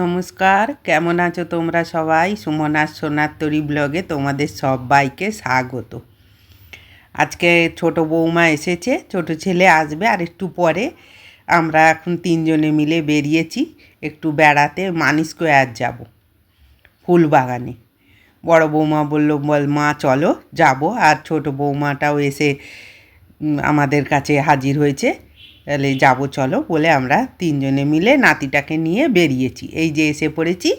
নমস্কার, কেমন আছো তোমরা সবাই? সুমনার সোনার তরি ব্লগে তোমাদের সবাইকে স্বাগত। আজকে ছোট বৌমা এসেছে, ছোট ছেলে আসবে আর একটু পরে আমরা এখন তিনজনে মিলে বেরিয়েছি একটু বেড়াতে মানি স্কোয়ার যাব ফুল বাগানে বড় বৌমা বলল, বল মা চলো, যাব। আর ছোট বৌমাটাও এসে আমাদের কাছে হাজির হয়েছে। তাহলে যাব চলো বলে আমরা তিনজনে মিলে নাতিটাকে নিয়ে বেরিয়েছি। এই যে এসে পড়েছি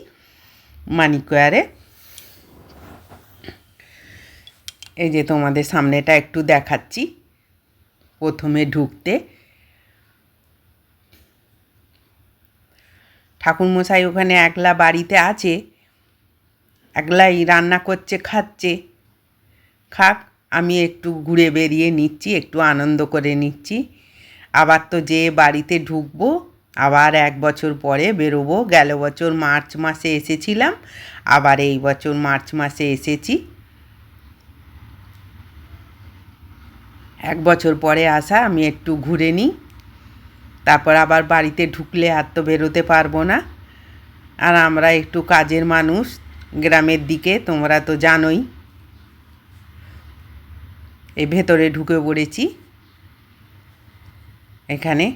মানিকয়ারে। এই যে তোমাদের সামনেটা একটু দেখাচ্ছি প্রথমে ঢুকতে। ঠাকুরমশাই ওখানে একলা বাড়িতে আছে, একলাই রান্না করছে, খাচ্ছে। খাক, আমি একটু ঘুরে বেরিয়ে নিচ্ছি, একটু আনন্দ করে নিচ্ছি। আবার তো যে বাড়িতে ঢুকবো, আবার এক বছর পরে বেরোবো। গেল বছর মার্চ মাসে এসেছিলাম, আবার এই বছর মার্চ মাসে এসেছি। এক বছর পরে আসা, আমি একটু ঘুরে নিই। তারপর আবার বাড়িতে ঢুকলে আর তো বেরোতে পারব না। আর আমরা একটু কাজের মানুষ, গ্রামের দিকে, তোমরা তো জানোই। এই ভেতরে ঢুকে পড়েছি। এখানে।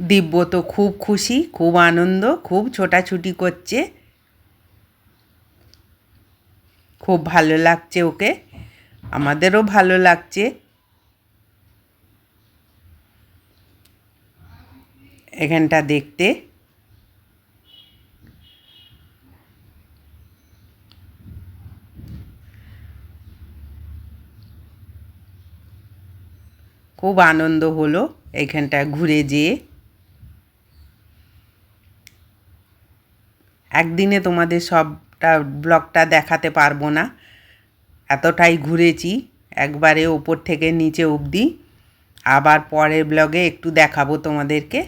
দিব্য তো খুব খুশি, খুব আনন্দ, খুব ছোটাছুটি করছে। খুব ভালো লাগছে ওকে। আমাদেরও ভালো লাগছে। এখানটা দেখতে। খুব আনন্দ হলো। এইখানটা ঘুরে যেয়ে একদিনে তোমাদের সবটা ব্লগটা দেখাতে পারব না। এতটাই ঘুরেছি, একবারে ওপর থেকে নিচে অবধি। আবার পরের ব্লগে একটু দেখাবো তোমাদেরকে।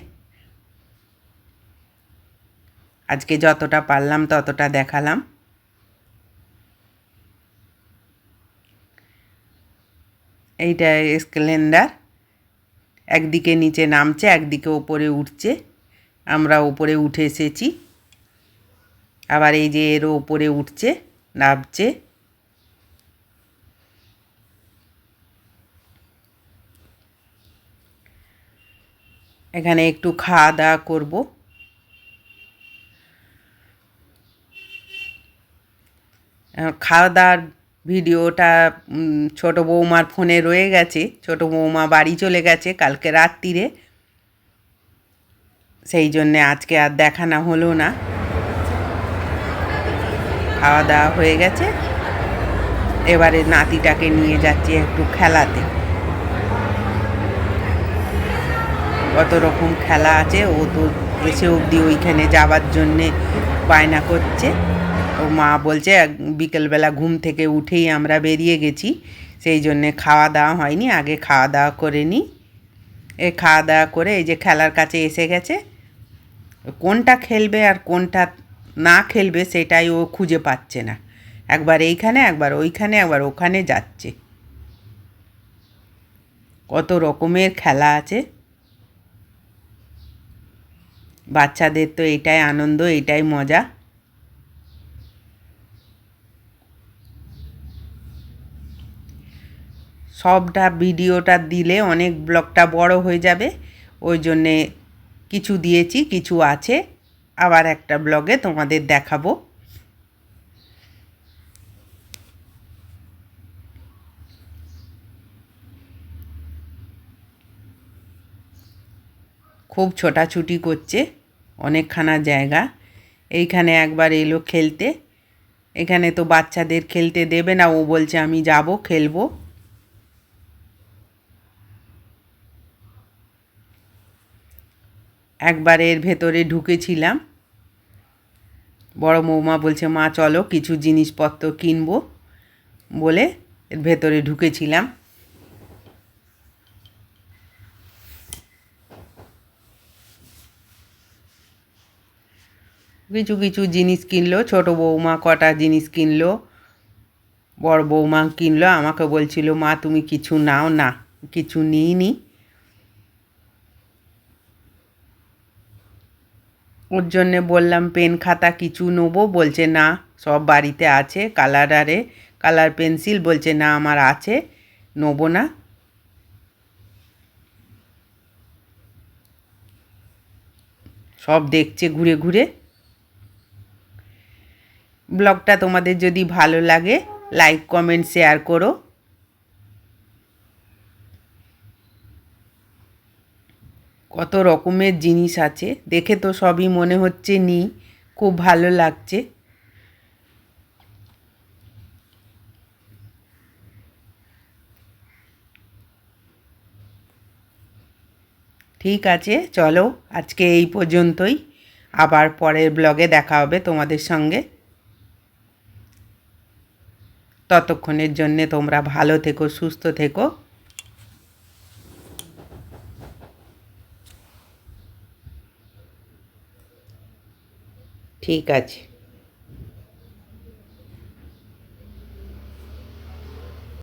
আজকে যতটা পারলাম ততটা দেখালাম। এইটা স্কেলেন্ডার একদিকে নিচে নামছে, একদিকে ওপরে উঠছে। আমরা ওপরে উঠে এসেছি। আবার এই যে এরও ওপরে উঠছে, নামছে। এখানে একটু খাওয়া দাওয়া করব। খাওয়া দাওয়ার ভিডিওটা ছোট বৌমার ফোনে রয়ে গেছে। ছোট বৌমা বাড়ি চলে গেছে কালকে রাত্রিরে। সেই জন্যে আজকে আর দেখানো হলো না। খাওয়া দাওয়া হয়ে গেছে। এবারে নাতিটাকে নিয়ে যাচ্ছি একটু খেলাতে। কত রকম খেলা আছে, ও তো এসে অবধি ওইখানে যাওয়ার জন্যে বায়না করছে। মা বলছে, বিকেলবেলা ঘুম থেকে উঠেই আমরা বেরিয়ে গেছি। সেই জন্যে খাওয়া দাওয়া হয়নি, আগে খাওয়া দাওয়া করে নিই এ খাওয়া দাওয়া করে এই যে খেলার কাছে এসে গেছে। কোনটা খেলবে আর কোনটা না খেলবে সেটাই ও খুঁজে পাচ্ছে না। একবার এইখানে, একবার ওইখানে, একবার ওখানে যাচ্ছে। কত রকমের খেলা আছে। বাচ্চাদের তো এটাই আনন্দ, এটাই মজা। সবটা ভিডিওটা দিলে অনেক ব্লগটা বড় হয়ে যাবে। ওই জন্যে কিছু দিয়েছি, কিছু আছে। আবার একটা ব্লগে তোমাদের দেখাবো। খুব ছোটাছুটি করছে, অনেকখানা জায়গা। এইখানে একবার এলো খেলতে। এখানে তো বাচ্চাদের খেলতে দেবে না, ও বলছে আমি যাব, খেলব। একবার এর ভেতরে ঢুকেছিলাম। বড় বৌমা বলছে, মা, চলো কিছু জিনিসপত্র কিনবো। বলে এর ভেতরে ঢুকেছিলাম। কিছু কিছু জিনিস কিনলো, ছোট বৌমা কটা জিনিস কিনলো, বড় বৌমা কিনলো, আমাকে বলছিল, মা, তুমি কিছু নাও, না, কিছু নিইনি। ওর জন্যে বললাম, পেন খাতা কিছু নেব। বলছে, না, সব বাড়িতে আছে কালার আরে কালার পেন্সিল। বলছে, না, আমার আছে, নেব না। সব দেখছে ঘুরে ঘুরে। ব্লগটা তোমাদের যদি ভালো লাগে, লাইক, কমেন্ট, শেয়ার করো। কত রকমের জিনিস আছে। দেখে তো সবই মনে হচ্ছে নি, খুব ভালো লাগছে। ঠিক আছে, চলো আজকে এই পর্যন্তই। আবার পরের ব্লগে দেখা হবে তোমাদের সঙ্গে। ততক্ষণের জন্যে তোমরা ভালো থেকো, সুস্থ থেকো। ঠিক আছে।